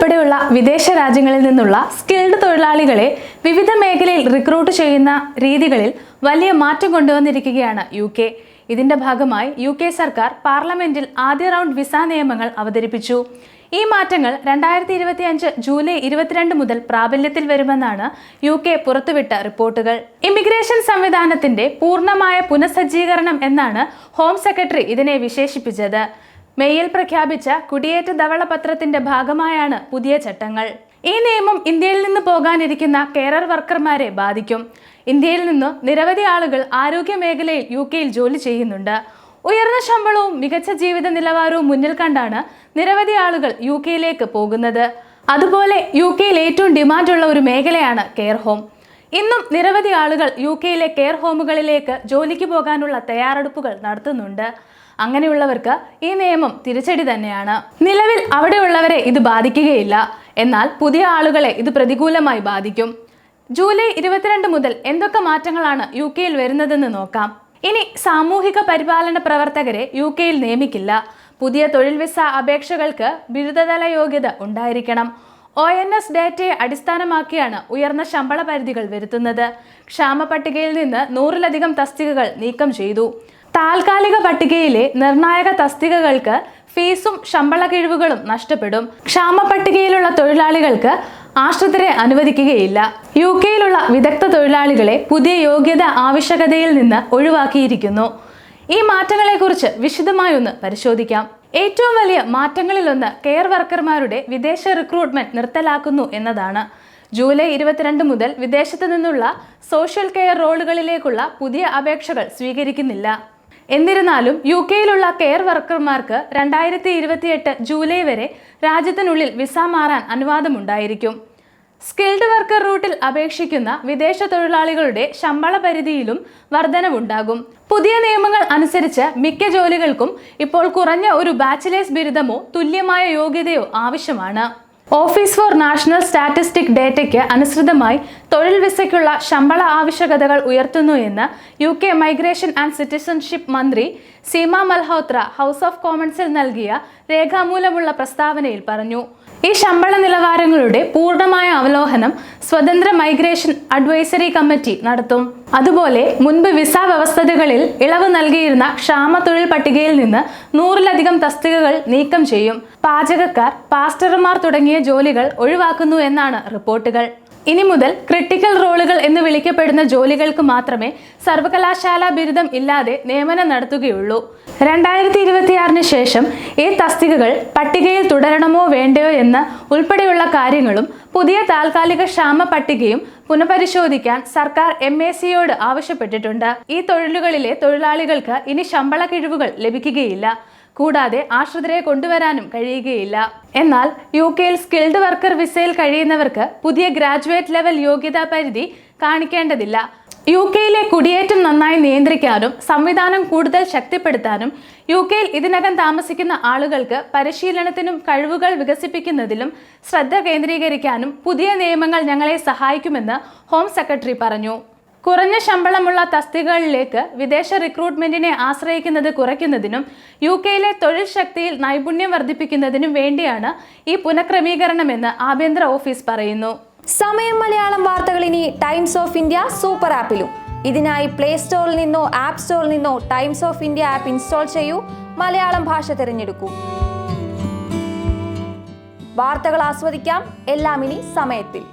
ഉൾപ്പെടെയുള്ള വിദേശ രാജ്യങ്ങളിൽ നിന്നുള്ള സ്കിൽഡ് തൊഴിലാളികളെ വിവിധ മേഖലയിൽ റിക്രൂട്ട് ചെയ്യുന്ന രീതികളിൽ വലിയ മാറ്റം കൊണ്ടുവന്നിരിക്കുകയാണ് യു കെ ഇതിന്റെ ഭാഗമായി യു കെ സർക്കാർ പാർലമെന്റിൽ ആദ്യ റൗണ്ട് വിസ നിയമങ്ങൾ അവതരിപ്പിച്ചു. ഈ മാറ്റങ്ങൾ രണ്ടായിരത്തി ഇരുപത്തി അഞ്ച് ജൂലൈ ഇരുപത്തിരണ്ട് മുതൽ പ്രാബല്യത്തിൽ വരുമെന്നാണ് യു കെ പുറത്തുവിട്ട റിപ്പോർട്ടുകൾ. ഇമിഗ്രേഷൻ സംവിധാനത്തിന്റെ പൂർണമായ പുനഃസജ്ജീകരണം എന്നാണ് ഹോം സെക്രട്ടറി ഇതിനെ വിശേഷിപ്പിച്ചത്. മെയ്യിൽ പ്രഖ്യാപിച്ച കുടിയേറ്റ ധവള പത്രത്തിന്റെ ഭാഗമായാണ് പുതിയ ചട്ടങ്ങൾ. ഈ നിയമം ഇന്ത്യയിൽ നിന്ന് പോകാനിരിക്കുന്ന കെയറർ വർക്കർമാരെ ബാധിക്കും. ഇന്ത്യയിൽ നിന്ന് നിരവധി ആളുകൾ ആരോഗ്യ മേഖലയിൽ യു കെയിൽ ജോലി ചെയ്യുന്നുണ്ട്. ഉയർന്ന ശമ്പളവും മികച്ച ജീവിത നിലവാരവും മുന്നിൽ കണ്ടാണ് നിരവധി ആളുകൾ യു കെയിലേക്ക് പോകുന്നത്. അതുപോലെ യു കെയിൽ ഏറ്റവും ഡിമാൻഡുള്ള ഒരു മേഖലയാണ് കെയർ ഹോം. ഇന്നും നിരവധി ആളുകൾ യു കെയിലെ കെയർ ഹോമുകളിലേക്ക് ജോലിക്ക് പോകാനുള്ള തയ്യാറെടുപ്പുകൾ നടത്തുന്നുണ്ട്. അങ്ങനെയുള്ളവർക്ക് ഈ നിയമം തിരിച്ചടി തന്നെയാണ്. നിലവിൽ അവിടെയുള്ളവരെ ഇത് ബാധിക്കുകയില്ല. എന്നാൽ പുതിയ ആളുകളെ ഇത് പ്രതികൂലമായി ബാധിക്കും. ജൂലൈ ഇരുപത്തിരണ്ട് മുതൽ എന്തൊക്കെ മാറ്റങ്ങളാണ് യു കെയിൽ വരുന്നതെന്ന് നോക്കാം. ഇനി സാമൂഹിക പരിപാലന പ്രവർത്തകരെ യു കെയിൽ നിയമിക്കില്ല. പുതിയ തൊഴിൽ വിസ അപേക്ഷകൾക്ക് ബിരുദതല യോഗ്യത ഉണ്ടായിരിക്കണം. ഒ എൻ എസ് ഡേറ്റയെ അടിസ്ഥാനമാക്കിയാണ് ഉയർന്ന ശമ്പള പരിധികൾ വരുത്തുന്നത്. ക്ഷാമ പട്ടികയിൽ നിന്ന് നൂറിലധികം തസ്തികകൾ നീക്കം ചെയ്തു. താൽക്കാലിക പട്ടികയിലെ നിർണായക തസ്തികകൾക്ക് ഫീസും ശമ്പള കിഴിവുകളും നഷ്ടപ്പെടും. ക്ഷാമ പട്ടികയിലുള്ള തൊഴിലാളികൾക്ക് ആശ്രിതരെ അനുവദിക്കുകയില്ല. യു കെയിലുള്ള വിദഗ്ധ തൊഴിലാളികളെ പുതിയ യോഗ്യത ആവശ്യകതയിൽ നിന്ന് ഒഴിവാക്കിയിരിക്കുന്നു. ഈ മാറ്റങ്ങളെക്കുറിച്ച് വിശദമായി ഒന്ന് പരിശോധിക്കാം. ഏറ്റവും വലിയ മാറ്റങ്ങളിലൊന്ന് കെയർ വർക്കർമാരുടെ വിദേശ റിക്രൂട്ട്മെന്റ് നിർത്തലാക്കുന്നു എന്നതാണ്. ജൂലൈ ഇരുപത്തിരണ്ട് മുതൽ വിദേശത്ത് നിന്നുള്ള സോഷ്യൽ കെയർ റോളുകളിലേക്കുള്ള പുതിയ അപേക്ഷകൾ സ്വീകരിക്കുന്നില്ല. എന്നിരുന്നാലും യു കെയിലുള്ള കെയർ വർക്കർമാർക്ക് രണ്ടായിരത്തി ഇരുപത്തിയെട്ട് ജൂലൈ വരെ രാജ്യത്തിനുള്ളിൽ വിസ മാറാൻ അനുവാദമുണ്ടായിരിക്കും. സ്കിൽഡ് വർക്കർ റൂട്ടിൽ അപേക്ഷിക്കുന്ന വിദേശ തൊഴിലാളികളുടെ ശമ്പള പരിധിയിലും വർധനവുണ്ടാകും. പുതിയ നിയമങ്ങൾ അനുസരിച്ച് മിക്ക ജോലികൾക്കും ഇപ്പോൾ കുറഞ്ഞ ഒരു ബാച്ചിലേഴ്സ് ബിരുദമോ തുല്യമായ യോഗ്യതയോ ആവശ്യമാണ്. ഓഫീസ് ഫോർ നാഷണൽ സ്റ്റാറ്റിസ്റ്റിക് ഡേറ്റയ്ക്ക് അനുസൃതമായി തൊഴിൽ വിസയ്ക്കുള്ള ശമ്പള ആവശ്യകതകൾ ഉയർത്തുന്നു എന്ന് U K migration and citizenship മന്ത്രി സീമ മൽഹോത്ര ഹൗസ് ഓഫ് കോമൺസിൽ നൽകിയ രേഖാമൂലമുള്ള പ്രസ്താവനയിൽ പറഞ്ഞു. ഈ ശമ്പള നിലവാരങ്ങളുടെ പൂർണമായ അവലോകനം സ്വതന്ത്ര മൈഗ്രേഷൻ അഡ്വൈസറി കമ്മിറ്റി നടത്തും. അതുപോലെ മുൻപ് വിസ വ്യവസ്ഥകളിൽ ഇളവ് നൽകിയിരുന്ന ക്ഷാമ തൊഴിൽ പട്ടികയിൽ നിന്ന് നൂറിലധികം തസ്തികകൾ നീക്കം ചെയ്യും. പാചകക്കാർ പാസ്റ്റർമാർ തുടങ്ങിയ ജോലികൾ ഒഴിവാക്കുന്നു എന്നാണ് റിപ്പോർട്ടുകൾ. ഇനി മുതൽ ക്രിട്ടിക്കൽ റോളുകൾ എന്ന് വിളിക്കപ്പെടുന്ന ജോലികൾക്ക് മാത്രമേ സർവകലാശാല ബിരുദം ഇല്ലാതെ നിയമനം നടത്തുകയുള്ളൂ. രണ്ടായിരത്തി ഇരുപത്തിയാറിന് ശേഷം ഈ തസ്തികകൾ പട്ടികയിൽ തുടരണമോ വേണ്ടയോ എന്ന് ഉൾപ്പെടെയുള്ള കാര്യങ്ങളും പുതിയ താൽക്കാലിക ക്ഷാമ പട്ടികയും പുനഃപരിശോധിക്കാൻ സർക്കാർ എം എ സിയോട് ആവശ്യപ്പെട്ടിട്ടുണ്ട്. ഈ തൊഴിലുകളിലെ തൊഴിലാളികൾക്ക് ഇനി ശമ്പള കിഴിവുകൾ ലഭിക്കുകയില്ല. കൂടാതെ ആശ്രിതരെ കൊണ്ടുവരാനും കഴിയുകയില്ല. എന്നാൽ യു കെയിൽ സ്കിൽഡ് വർക്കർ വിസയിൽ കഴിയുന്നവർക്ക് പുതിയ ഗ്രാജുവേറ്റ് ലെവൽ യോഗ്യതാ പരിധി കാണിക്കേണ്ടതില്ല. യു കെയിലെ കുടിയേറ്റം നന്നായി നിയന്ത്രിക്കാനും സംവിധാനം കൂടുതൽ ശക്തിപ്പെടുത്താനും യു കെയിൽ ഇതിനകം താമസിക്കുന്ന ആളുകൾക്ക് പരിശീലനത്തിനും കഴിവുകൾ വികസിപ്പിക്കുന്നതിലും ശ്രദ്ധ കേന്ദ്രീകരിക്കാനും പുതിയ നിയമങ്ങൾ ഞങ്ങളെ സഹായിക്കുമെന്ന് ഹോം സെക്രട്ടറി പറഞ്ഞു. കുറഞ്ഞ ശമ്പളമുള്ള തസ്തികകളിലേക്ക് വിദേശ റിക്രൂട്ട്മെന്റിനെ ആശ്രയിക്കുന്നത് കുറയ്ക്കുന്നതിനും യു കെയിലെ തൊഴിൽ ശക്തിയിൽ നൈപുണ്യം വർദ്ധിപ്പിക്കുന്നതിനും വേണ്ടിയാണ് ഈ പുനഃക്രമീകരണമെന്ന് ആഭ്യന്തര ഓഫീസ് പറയുന്നു. സമയം മലയാളം വാർത്തകൾ ഇനി ടൈംസ് ഓഫ് ഇന്ത്യ സൂപ്പർ ആപ്പിലും. ഇതിനായി പ്ലേ സ്റ്റോറിൽ നിന്നോ ആപ്പ് സ്റ്റോറിൽ നിന്നോ Times of India app install ചെയ്യൂ. മലയാളം ഭാഷ തിരഞ്ഞെടുക്കൂ. വാർത്തകൾ ആസ്വദിക്കാം. എല്ലാം ഇനി സമയത്തിൽ.